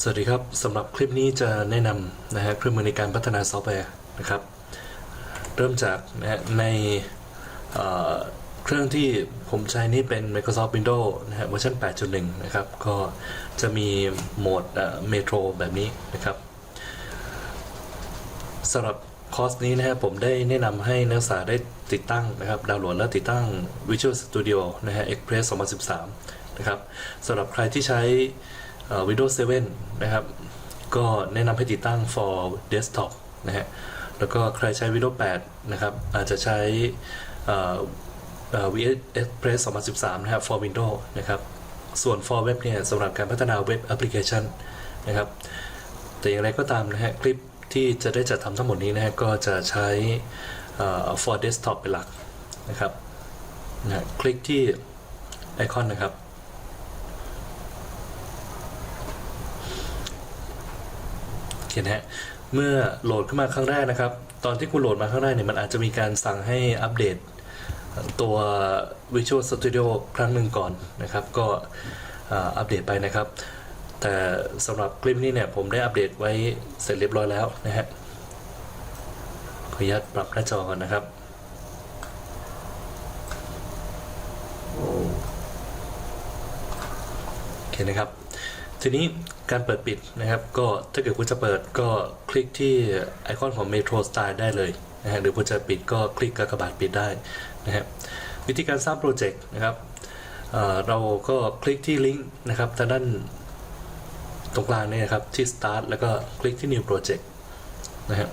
สวัสดีครับสำหรับคลิปนี้จะแนะนำนะฮะเครื่องมือในการพัฒนาซอฟต์แวร์นะครับ เริ่มจากนะฮะในเเครื่องที่ผมใช้นี่เป็น Microsoft Windows นะฮะเวอร์ชัน8.1 นะครับ ก็จะมีโหมดเมโทรแบบนี้นะครับสำหรับคอร์สนี้นะฮะผมได้แนะนำให้นักศึกษาได้ติดตั้งนะครับ ดาวน์โหลดและติดตั้ง Visual Studio นะฮะ Express 2013 นะครับสำหรับใครที่ใช้ Windows 7 นะครับ ก็แนะนำให้ติดตั้ง for desktop นะฮะ แล้วก็ใครใช้ Windows 8 นะครับ อาจจะใช้ VS Express 2013 นะครับ for Windows นะครับ ส่วน for web เนี่ยสำหรับการพัฒนาเว็บแอปพลิเคชันนะครับ แต่อย่างไรก็ตามนะฮะ คลิปที่จะได้จัดทำทั้งหมดนี้นะฮะ ก็จะใช้ for desktop เป็นหลักนะครับนะฮะคลิกที่ไอคอนนะครับ โอ เคนฮะเมื่อโหลดขึ้นมาครั้งแรกนะครับ ตอนที่คุณโหลดมาครั้งแรกเนี่ยมันอาจจะมีการสั่งให้อัปเดตตัว Visual Studio ครั้งหนึ่งก่อนนะครับ ก็อัปเดตไปนะครับ แต่สำหรับคลิปนี้เนี่ยผมได้อัปเดตไว้เสร็จเรียบร้อยแล้วนะฮะขออนุญาตปรับหน้าจอก่อนนะครับโอเคนะครับ ทีนี้ การเปิดปิดนะครับ ก็ถ้าเกิดคุณจะเปิดก็คลิกที่ไอคอนของ Metro Style ได้เลยนะฮะหรือคุณจะปิดก็คลิกกากบาทปิดได้นะฮะวิธีการสร้างโปรเจกต์นะครับเเราก็คลิกที่ลิงก์นะครับทางด้านตรงกลางนี่นะครับที่ Start แล้วก็คลิกที่ New Project นะฮะ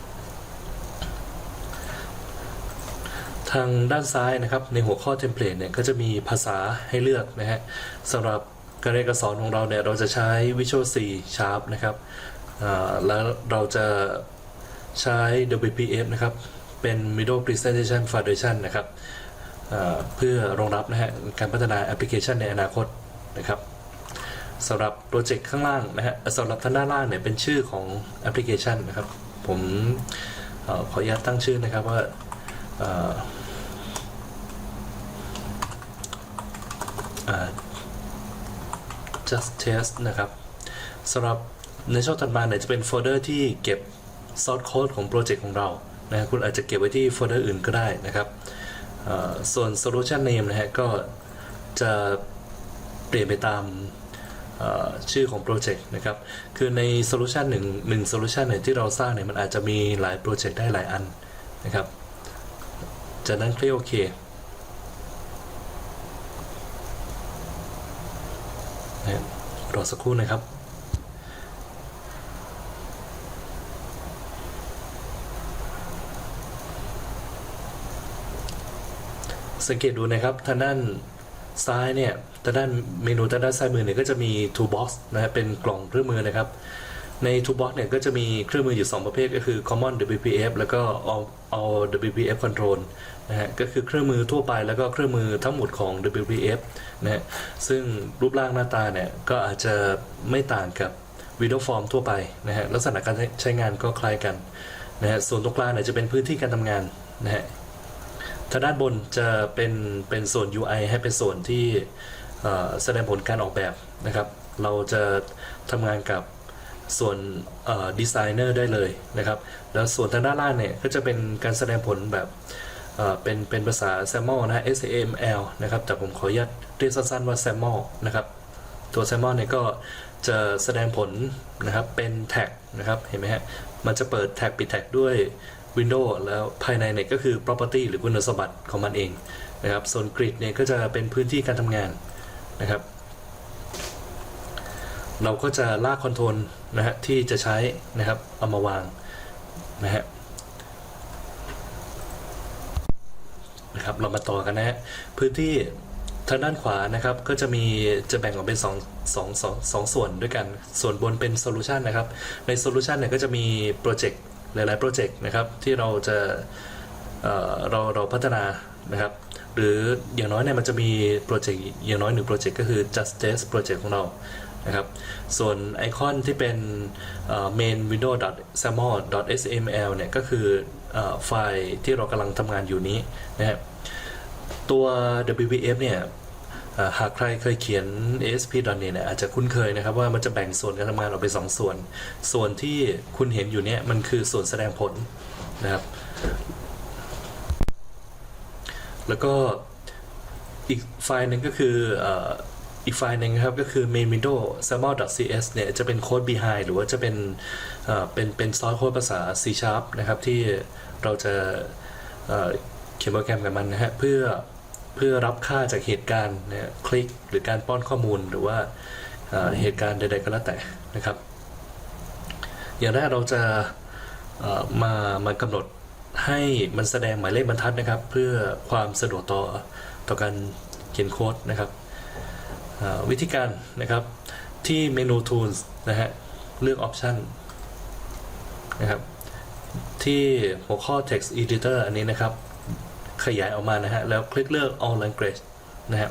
ทางด้านซ้ายนะครับในหัวข้อเทมเพลตเนี่ยก็จะมีภาษาให้เลือกนะฮะสำหรับ การเรียนการสอนของเราเนี่ยเราจะใช้ Visual C Sharp นะครับแล้วเราจะใช้ WPF นะครับเป็น Middle Presentation Foundation นะครับเพื่อรองรับนะฮะการพัฒนาแอปพลิเคชันในอนาคตนะครับสำหรับโปรเจกต์ข้างล่างนะฮะสำหรับทางด้านล่างเนี่ยเป็นชื่อของแอปพลิเคชันนะครับ ผมออขออนุญาตตั้งชื่อนะครับว่าอ่า just test นะครับสำหรับในช่องถัดมาเนี่ยจะเป็นโฟลเดอร์ที่เก็บ source code ของโปรเจกต์ของเรานะคุณอาจจะเก็บไว้ที่โฟลเดอร์อื่นก็ได้นะครับส่วน solution name นะฮะก็จะเปลี่ยนไปตามชื่อของโปรเจกต์นะครับ คือใน solution หนึ่งหนึ่ง solution เนี่ยที่เราสร้างเนี่ยมันอาจจะมีหลายโปรเจกต์ได้หลายอันนะครับ จากนั้นคลิกโอเค นะครับรอสักครู่นะครับสังเกตดูนะครับทางด้านซ้ายเนี่ยทางด้านเมนูทางด้านซ้ายมือเนี่ยก็จะมี toolbox นะฮะเป็นกล่องเครื่องมือนะครับ ใน toolbox เนี่ยก็จะมีเครื่องมืออยู่ 2 ประเภทก็คือ common WPF แล้วก็ all all WPF control นะฮะก็คือเครื่องมือทั่วไปแล้วก็เครื่องมือทั้งหมดของ WPF นะฮะซึ่งรูปร่างหน้าตาเนี่ยก็อาจจะไม่ต่างกับ Window Form ทั่วไปนะฮะลักษณะการใช้งานก็คล้ายกันนะฮะส่วนตรงกลางเนี่ยจะเป็นพื้นที่การทำงานนะฮะทางด้านบนจะเป็นเป็นส่วน UI ให้เป็นส่วนที่แสดงผลการออกแบบนะครับ เราจะทำงานกับส่วนดีไซเนอร์ได้เลยนะครับ แล้วส่วนทางด้านล่างเนี่ยก็จะเป็นการแสดงผลแบบ เป็นเป็นภาษา SAML นะฮะ SAML นะครับ แต่ผมขออนุญาตเรียกสั้นๆว่า SAML นะครับ ตัว SAML เนี่ยก็จะแสดงผลนะครับเป็นแท็กนะครับ เห็นไหมฮะ มันจะเปิดแท็กปิดแท็กด้วย Windows แล้วภายในเนี่ยก็คือ property หรือคุณสมบัติของมันเองนะครับ ส่วน grid เนี่ยก็จะเป็นพื้นที่การทำงานนะครับ เราก็จะลากคอนโทรลนะฮะที่จะใช้นะครับเอามาวางนะฮะนะ ครับเรามาต่อกันนะฮะพื้นที่ทางด้านขวานะครับก็จะมีจะแบ่งออกเป็น2 2 2 2ส่วนด้วยกันส่วนบนเป็นโซลูชันนะครับในโซลูชันเนี่ยก็จะมีโปรเจกต์หลายๆโปรเจกต์นะครับที่เราจะเอ่อเราเราพัฒนานะครับหรืออย่างน้อยเนี่ยมันจะมีโปรเจกต์อย่างน้อยหนึ่งโปรเจกต์ก็คือ justice project ของเรานะครับส่วนไอคอนที่เป็น main window saml sml เนี่ยก็คือไฟล์ที่เรากำลังทำงานอยู่นี้นะครับ ตัว WPF เนี่ยหากใครเคยเขียน ASP.NET เนี่ยอาจจะคุ้นเคยนะครับว่ามันจะแบ่งส่วนการทำงานออกเป็นสองส่วน ส่วนที่คุณเห็นอยู่เนี่ยมันคือส่วนแสดงผลนะครับ แล้วก็อีกไฟล์หนึ่งก็คืออีกไฟล์หนึ่งครับก็คือ main window saml.cs เนี่ยจะเป็นโค้ด behind หรือว่าจะเป็นเอ่อเป็นเป็นซอสโค้ดภาษา C sharp นะครับที่เราจะ เอ่อเขียนโปรแกรมกับมันนะฮะเพื่อเพื่อรับค่าจากเหตุการณ์นะคลิกหรือการป้อนข้อมูลหรือว่าเหตุการณ์ใดๆก็แล้วแต่นะครับ อย่างแรกเราจะมามากำหนดให้มันแสดงหมายเลขบรรทัดนะครับ เพื่อความสะดวกต่อต่อการเขียนโค้ดนะครับวิธีการนะครับที่เมนู Tools นะฮะเลือก Option นะครับที่หัวข้อ Text Editor อันนี้นะครับ ขยายออกมานะฮะ แล้วคลิกเลือก All Language นะฮะ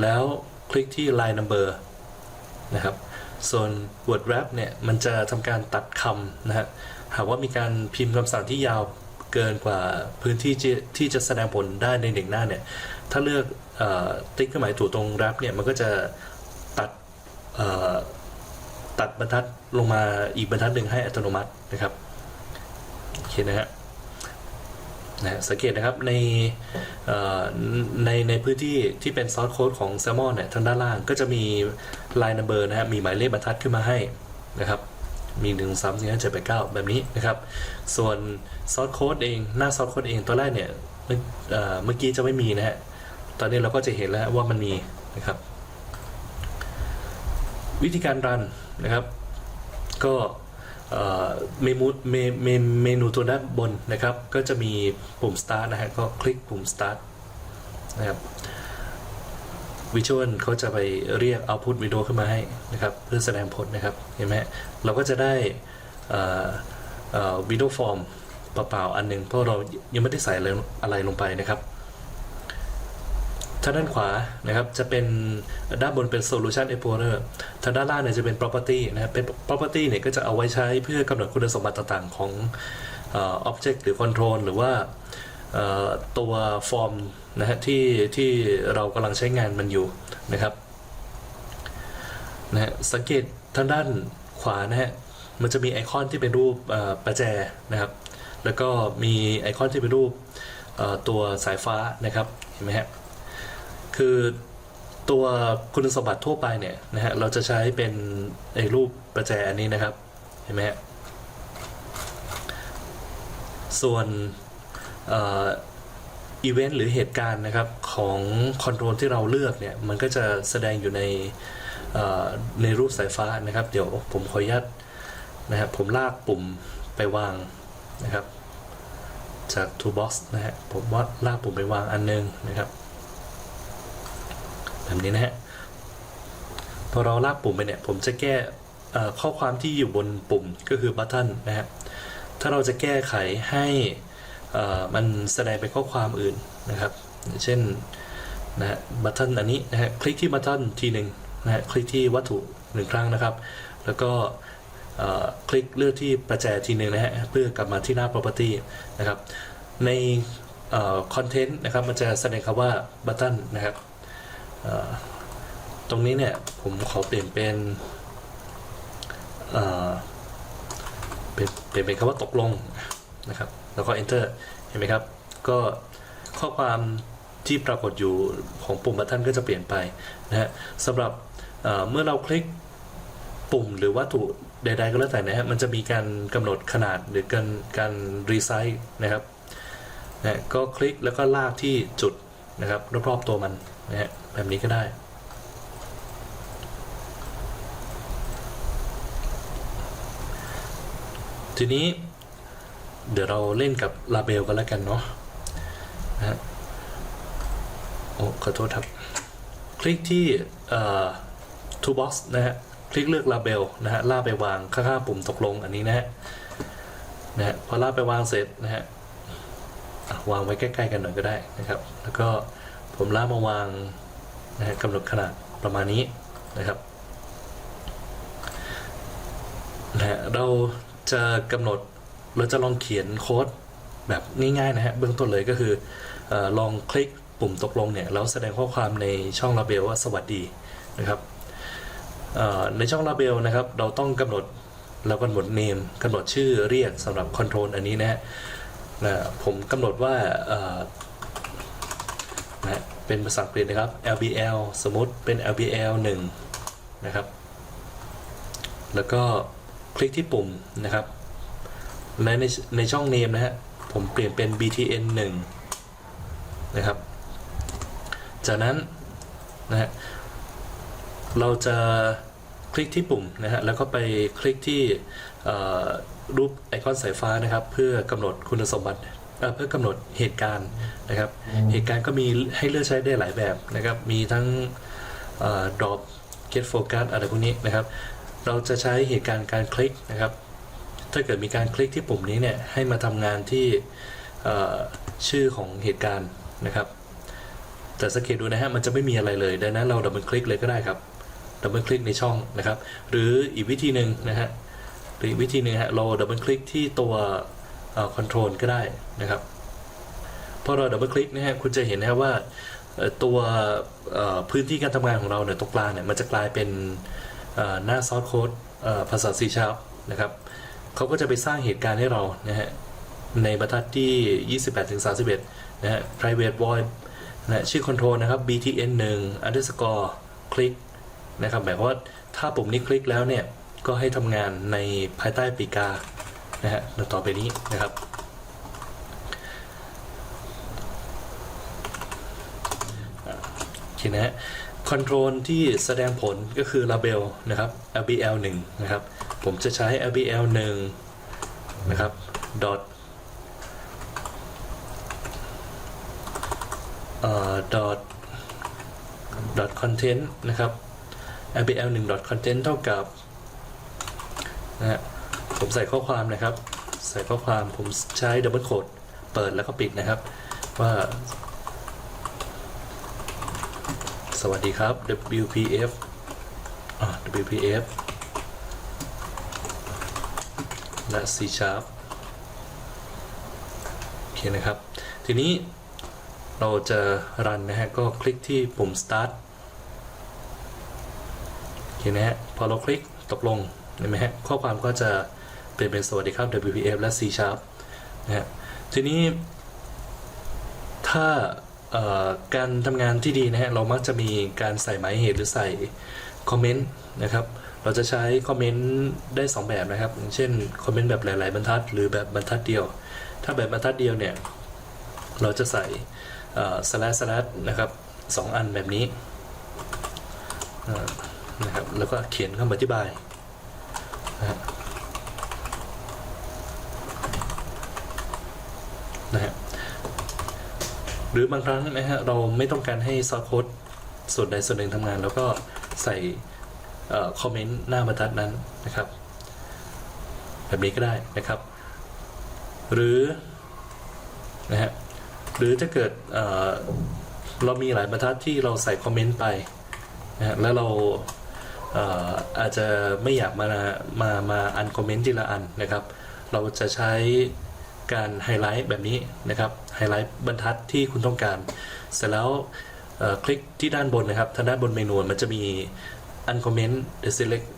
แล้วคลิกที่ Line Number นะครับ ส่วน word wrap เนี่ย มันจะทำการตัดคำนะฮะ หากว่ามีการพิมพ์คำสั่งที่ยาวเกินกว่าพื้นที่ที่จะแสดงผลได้ในหนึ่งหน้าเนี่ย ถ้าเลือกอติ๊กเครื่องหมายถูกตรง wrap เนี่ย มันก็จะตัดตัดบรรทัดลงมาอีกบรรทัดหนึ่งให้อัตโนมัตินะครับ โอเคนะฮะ นะสังเกตนะครับในในในพื้นที่ที่เป็นซอสโค้ดของ s ซ l m o n เนี่ยทางด้านล่างก็จะมี line number นะฮะมีหมายเลขบรรทัดขึ้นมาให้นะครับมี1 3 4 5 7 8 9 แบบนี้นะครับ ส่วนซอสโค้ดเองหน้าซอสโค้ดเองตัวแรกเนี่ยเมื่อกี้จะไม่มีนะฮะตอนนี้เราก็จะเห็นแล้วว่ามันมีนะครับ วิธีการรันนะครับ ก็ เมนูเมเมเมนูตัวด้านบนนะครับ ก็จะมีปุ่ม start นะฮะก็คลิกปุ่ม start นะครับ Visual เขาจะไปเรียก output window ขึ้นมาให้นะครับ เพื่อแสดงผลนะครับ เห็นไหมเราก็จะได้เอ่อเอ่อ window form เปล่าๆอันหนึ่งเพราะเรายังไม่ได้ใส่อะไรลงไปนะครับ ทางด้านขวานะครับจะเป็นด้านบนเป็น solution explorer ทางด้านล่างเนี่ยจะเป็น property นะครับเป็น property เนี่ยก็จะเอาไว้ใช้เพื่อกำหนดคุณสมบัติต่างๆ ของเอ่อ object หรือ control หรือว่าตัว form นะฮะที่ที่เรากำลังใช้งานมันอยู่นะครับนะฮะสังเกตทางด้านขวานะฮะมันจะมีไอคอนที่เป็นรูปประแจนะครับ แล้วก็มีไอคอนที่เป็นรูปตัวสายฟ้านะครับเห็นไหมฮะ คือตัวคุณสมบัติทั่วไปเนี่ยนะฮะเราจะใช้เป็นไอ้รูปประแจอันนี้นะครับเห็นไหมฮะส่วนอีเวนต์หรือเหตุการณ์นะครับของคอนโทรลที่เราเลือกเนี่ยมันก็จะแสดงอยู่ในในรูปสายฟ้านะครับ เดี๋ยวผมขออนุญาตนะครับผมลากปุ่มไปวางนะครับ จาก Toolbox นะฮะผมว่าลากปุ่มไปวางอันนึงนะครับ แบบนี้นะฮะพอเราลากปุ่มไปเนี่ย ผมจะแก้ข้อความที่อยู่บนปุ่มก็คือบัต t ันนะฮะถ้าเราจะแก้ไขให้มันแสดงเป็นข้อความอื่นนะครับ เช่นนะฮะบัต t ันอันนี้นะฮะคลิกที่บัต t ันทีหนึ่งนะฮะคลิกที่วัตถุหนึ่งครั้งนะครับ แล้วก็คลิกเลือกที่ประแจทีหนึ่งนะฮะเพื่อกลับมาที่หน้า property นะครับ ในคอนเทนต์นะครับมันจะแสดงคำว่าบัต t ันนะครับ ตรงนี้เนี่ยผมขอเปลี่ยนเป็นเปลี่ยนเป็นคำว่าตกลงนะครับ แล้วก็ enter เห็นไหมครับ ก็ข้อความที่ปรากฏอยู่ของปุ่มบัต t ันก็จะเปลี่ยนไปนะฮะสำหรับเอ่อเมื่อเราคลิกปุ่มหรือวัตถุใด ๆ ก็แล้วแต่นะฮะมันจะมีการกำหนดขนาดหรือการการรีไซส์นะครับนะก็คลิกแล้วก็ลากที่จุดนะครับรอบๆตัวมัน นะฮะแบบนี้ก็ได้ ทีนี้เดี๋ยวเราเล่นกับลาเบลกันแล้วกันเนาะนะฮะโอ้ขอโทษครับ คลิกที่เอ่อ toolbox นะฮะคลิกเลือกลาเบลนะฮะลากไปวางข้างๆปุ่มตกลงอันนี้นะฮะนะฮะพอลากไปวางเสร็จนะฮะอะวางไว้ใกล้ ๆ กันหน่อยก็ได้นะครับ แล้วก็ ผมลามาวางนะฮะกำหนดขนาดประมาณนี้นะครับนะฮะเราจะกำหนดเราจะลองเขียนโค้ดแบบง่ายๆนะฮะเบื้องต้นเลยก็คืออลองคลิกปุ่มตกลงเนี่ยแล้วแสดงข้อความในช่องลาเบลว่าสวัสดีนะครับในช่องลาเบลนะครับ เราต้องกำหนดเรากำหนด name กำหนดชื่อเรียกสำหรับ control อันนี้นะฮะนะผมกำหนดว่า เป็นภาษาอังกฤษนะครับ LBL สมมติเป็น LBL 1 นะครับ แล้วก็คลิกที่ปุ่มนะครับ ในในช่อง name นะฮะ ผมเปลี่ยนเป็น btn 1 นะครับ จากนั้นนะฮะ เราจะคลิกที่ปุ่มนะฮะ แล้วก็ไปคลิกที่รูปไอคอนสายฟ้านะครับ เพื่อกำหนดคุณสมบัติ เอ่อเพื่อกำหนดเหตุการณ์นะครับ เหตุการณ์ก็มีให้เลือกใช้ได้หลายแบบนะครับ มีทั้งเอ่อ drop get focus อะไรพวกนี้นะครับ เราจะใช้เหตุการณ์การคลิกนะครับ ถ้าเกิดมีการคลิกที่ปุ่มนี้เนี่ยให้มาทำงานที่เอ่อชื่อของเหตุการณ์นะครับ แต่สังเกตดูนะฮะมันจะไม่มีอะไรเลยดังนั้นเราดับเบิลคลิกเลยก็ได้ครับดับเบิลคลิกในช่องนะครับ หรืออีกวิธีหนึ่งนะฮะหรืออีกวิธีหนึ่งฮะเราดับเบิลคลิกที่ตัว คอนโทรลก็ได้นะครับพอเราดับเบิลคลิกนะฮะคุณจะเห็นนะว่าตัวพื้นที่การทำงานของเราเนี่ยตรงกลางเนี่ยมันจะกลายเป็นหน้าซอสโค้ดภาษา C Sharp นะครับเขาก็จะไปสร้างเหตุการณ์ให้เรานะฮะในบรรทัดที่ 28ถึง31 นะฮะ private void นะชื่อ control นะครับ btn 1 underscore คลิกนะครับหมายความว่าถ้าปุ่มนี้คลิกแล้วเนี่ย ก็ให้ทำงานในภายใต้ปีกา นะฮะต่อไปนี้นะครับ โอเคนะฮะ control ที่แสดงผลก็คือ label นะครับ lbl 1นะครับ ผมจะใช้ lbl 1นะครับ dot เอ่อ dot dot content นะครับ lbl 1 dot content เท่ากับนะฮะ ผมใส่ข้อความนะครับ ใส่ข้อความผมใช้ double quote เปิดแล้วก็ปิดนะครับ ว่า สวัสดีครับ WPF WPF และ C Sharp โอเคนะครับ ทีนี้เราจะรันนะฮะ ก็คลิกที่ปุ่ม start โอเคนะฮะ พอเราคลิกตกลงเห็นไหมฮะ ข้อความก็จะ เปลี่ยนเป็นสวัสดีครับ WPF และ C Sharp นะฮะทีนี้ถ้าการทำงานที่ดีนะฮะเรามักจะมีการใส่หมายเหตุหรือใส่คอมเมนต์นะครับเราจะใช้คอมเมนต์ได้ 2 แบบนะครับ เช่นคอมเมนต์แบบหลาย ๆ บรรทัด หรือแบบบรรทัดเดียว ถ้าแบบบรรทัดเดียวเนี่ยเราจะใส่สแลชสแลชนะครับสองอันแบบนี้นะครับแล้วก็เขียนคำอธิบายนะฮะนะฮะ หรือบางครั้งนะฮะเราไม่ต้องการให้ซอสโค้ดส่วนใดส่วนหนึ่งทำงาน แล้วก็ใส่คอมเมนต์หน้าบรรทัดนั้นนะครับ แบบนี้ก็ได้นะครับ หรือนะฮะหรือถ้าเกิดเเรามีหลายบรรทัดที่เราใส่คอมเมนต์ไปนะฮะแล้วเราเอออาจจะไม่อยากมามามาอันคอมเมนต์ทีละอันนะครับ เราจะใช้การไฮไลท์แบบนี้นะครับ ไฮไลท์บรรทัดที่คุณต้องการ เสร็จแล้วคลิกที่ด้านบนนะครับทางด้านบนเมนูมันจะมี uncomment the select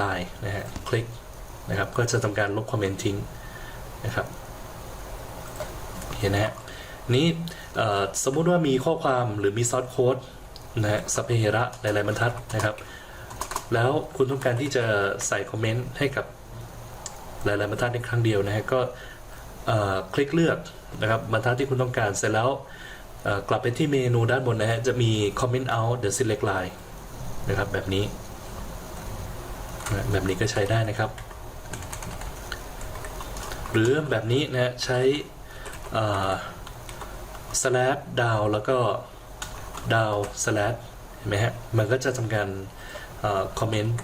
line นะฮะคลิกนะครับก็จะทำการลบคอมเมนต์ทิ้งนะครับเห็นนะฮะนี้สมมุติว่ามีข้อความหรือมีซอสโค้ดนะฮะสัพเพระหลายๆบรรทัดนะครับ แล้วคุณต้องการที่จะใส่คอมเมนต์ให้กับหลายๆบรรทัดในครั้งเดียวนะฮะก็คลิกเลือก นะครับบรรทัดที่คุณต้องการเสร็จแล้วกลับไปที่เมนูด้านบนนะฮะจะมี comment out the select line นะครับแบบนี้ แบบนี้ก็ใช้ได้นะครับ หรือแบบนี้นะใช้ slash down แล้วก็ down slash เห็นไหมฮะมันก็จะทำการคอมเมนต์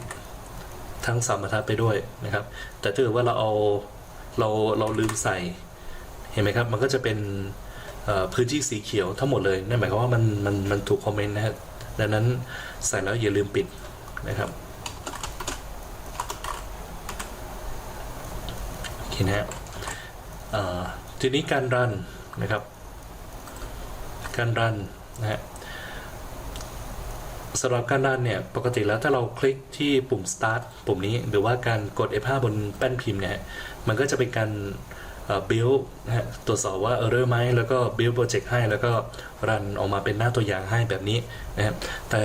ทั้งสามบรรทัดไปด้วยนะครับ แต่ถ้าเกิดว่าเราเอาเราเราลืมใส่ ห็นไหมครับ มันก็จะเป็นพื้นที่สีเขียวทั้งหมดเลย นั่นหมายความว่ามันมันมันถูกคอมเมนต์นะฮะดังนั้นใส่แล้วอย่าลืมปิดนะครับโอเคนะฮะทีนี้การรันนะครับ การรันนะฮะสำหรับการรันเนี่ยปกติแล้วถ้าเราคลิกที่ปุ่ม start ปุ่มนี้ หรือว่าการกด F5 บนแป้นพิมพ์เนี่ยมันก็จะเป็นการ เอ่อ build นะตรวจสอบว่า error ไหมแล้วก็ build project ให้แล้วก็รันออกมาเป็นหน้าตัวอย่างให้แบบนี้นะครับแต่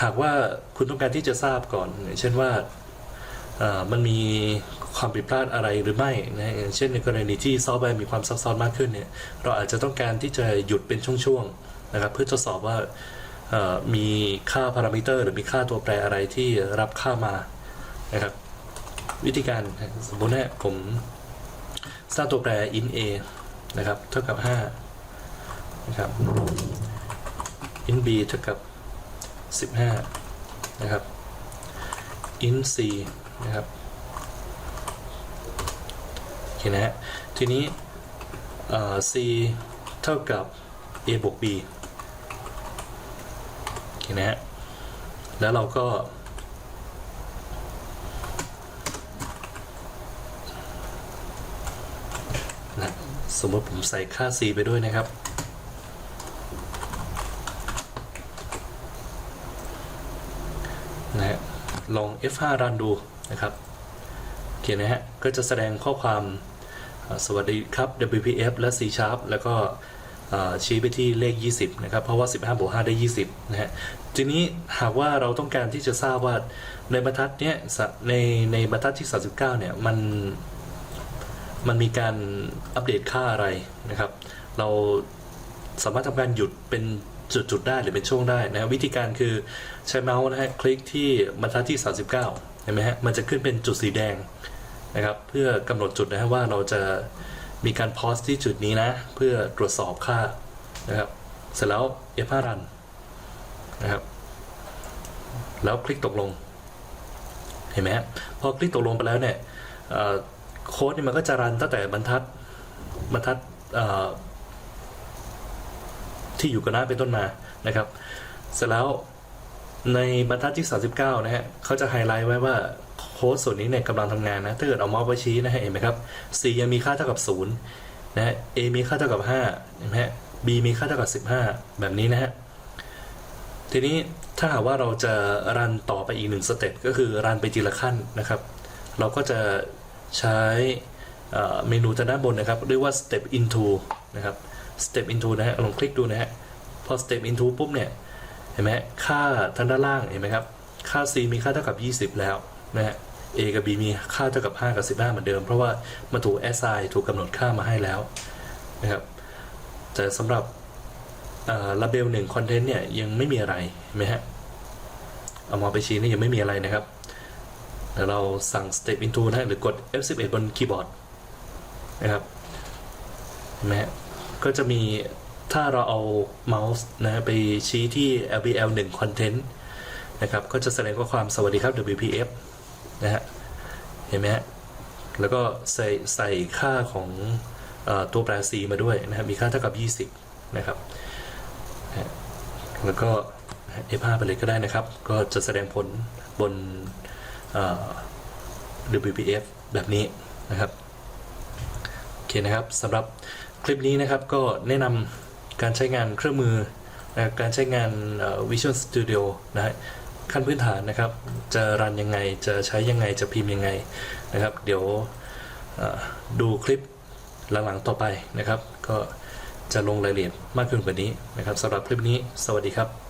หากว่าคุณต้องการที่จะทราบก่อน เช่นว่ามันมีความผิดพลาดอะไรหรือไม่นะเช่นในกรณีที่ซอฟต์แวร์มีความซับซ้อนมากขึ้นเนี่ยเราอาจจะต้องการที่จะหยุดเป็นช่วงๆนะครับเพื่อทดสอบว่ามีค่าพารามิเตอร์หรือมีค่าตัวแปรอะไรที่รับค่ามานะครับ วิธีการสมมติเนี่ยผมสร้างตัวแปร in a นะครับ เท่ากับ5นะครับ in b เท่ากับ 15 นะครับ in c นะครับโอเคนะฮะทีนี้อ่อ c เท่ากับ a บวก b โอเคนะฮะแล้วเราก็ นะ สมมติผมใส่ค่า c ไปด้วยนะครับนะฮะลอง F5 รันดูนะครับโอเคนะฮะ ก็จะแสดงข้อความสวัสดีครับ WPF และ C Sharp แล้วก็ชี้ไปที่เลข 20 นะครับ เพราะว่า 15บวก5ได้ 20 นะฮะ ทีนี้หากว่าเราต้องการที่จะทราบว่าในบรรทัดเนี้ยในในบรรทัดที่ 39 เนี่ย มัน มันมีการอัปเดตค่าอะไรนะครับ เราสามารถทำการหยุดเป็นจุดๆได้หรือเป็นช่วงได้นะวิธีการคือใช้เมาส์นะฮะคลิกที่บรรทัดที่ 39 เห็นไหมฮะมันจะขึ้นเป็นจุดสีแดงนะครับ เพื่อกำหนดจุดนะฮะว่าเราจะมีการพอสที่จุดนี้นะ เพื่อตรวจสอบค่านะครับเสร็จแล้ว F5 รันนะครับ แล้วคลิกตกลง เห็นไหมฮะพอคลิกตกลงไปแล้วเนี่ย โค้ดเนี่ยมันก็จะรันตั้งแต่บรรทัดบรรทัดที่อยู่กับหน้าเป็นต้นมานะครับ เสร็จแล้วในบรรทัดที่ 39 นะฮะเขาจะไฮไลท์ไว้ว่าโค้ดส่วนนี้เนี่ยกำลังทำงานนะ ถ้าเกิดเอาเมาส์ไปชี้นะฮะเห็นไหมครับ C ยังมีค่าเท่ากับ0นะฮะ A มีค่าเท่ากับ5เห็นไหมฮะ B มีค่าเท่ากับ 15 แบบนี้นะฮะ ทีนี้ถ้าหากว่าเราจะรันต่อไปอีกหนึ่งสเต็ปก็คือรันไปทีละขั้นนะครับ เราก็จะ ใช้เมนูทางด้านบนนะครับเรียกว่า step into นะครับ step into นะฮะลองคลิกดูนะฮะพอ step into ปุ๊บเนี่ยเห็นไหมค่าทางด้านล่างเห็นไหมครับค่า c มีค่าเท่ากับ 20 แล้วนะฮะ a กับ b มีค่าเท่ากับ 5 กับ 15 เหมือนเดิม เพราะว่ามันถูก assign ถูกกำหนดค่ามาให้แล้วนะครับแต่สำหรับระเบลหนึ่งคอนเทนต์เนี่ยยังไม่มีอะไรเห็นไหมฮะเอามาไปชี้นี่ยังไม่มีอะไรนะครับ แล้วเราสั่ง step into นะฮะหรือกด F11 บนคีย์บอร์ดนะครับนะก็จะมีถ้าเราเอาเมาส์นะไปชี้ที่ LBL 1 content นะครับ ก็จะแสดงข้อความสวัสดีครับ WPF นะฮะ เห็นไหมฮะ แล้วก็ใส่ใส่ค่าของอตัวแปร C มาด้วยนะครับ มีค่าเท่ากับ 20 นะครับ แล้วก็ F5 ไปเลยก็ได้นะครับ ก็จะแสดงผลบน WPF แบบนี้นะครับโอเคนะครับสำหรับคลิปนี้นะครับก็แนะนำการใช้งานเครื่องมือนะการใช้งาน Visual Studio นะฮะขั้นพื้นฐานนะครับ จะรันยังไงจะใช้ยังไงจะพิมพ์ยังไงนะครับ เดี๋ยวดูคลิปหลังๆต่อไปนะครับ ก็จะลงรายละเอียดมากขึ้นกว่านี้นะครับสำหรับคลิปนี้ สวัสดีครับ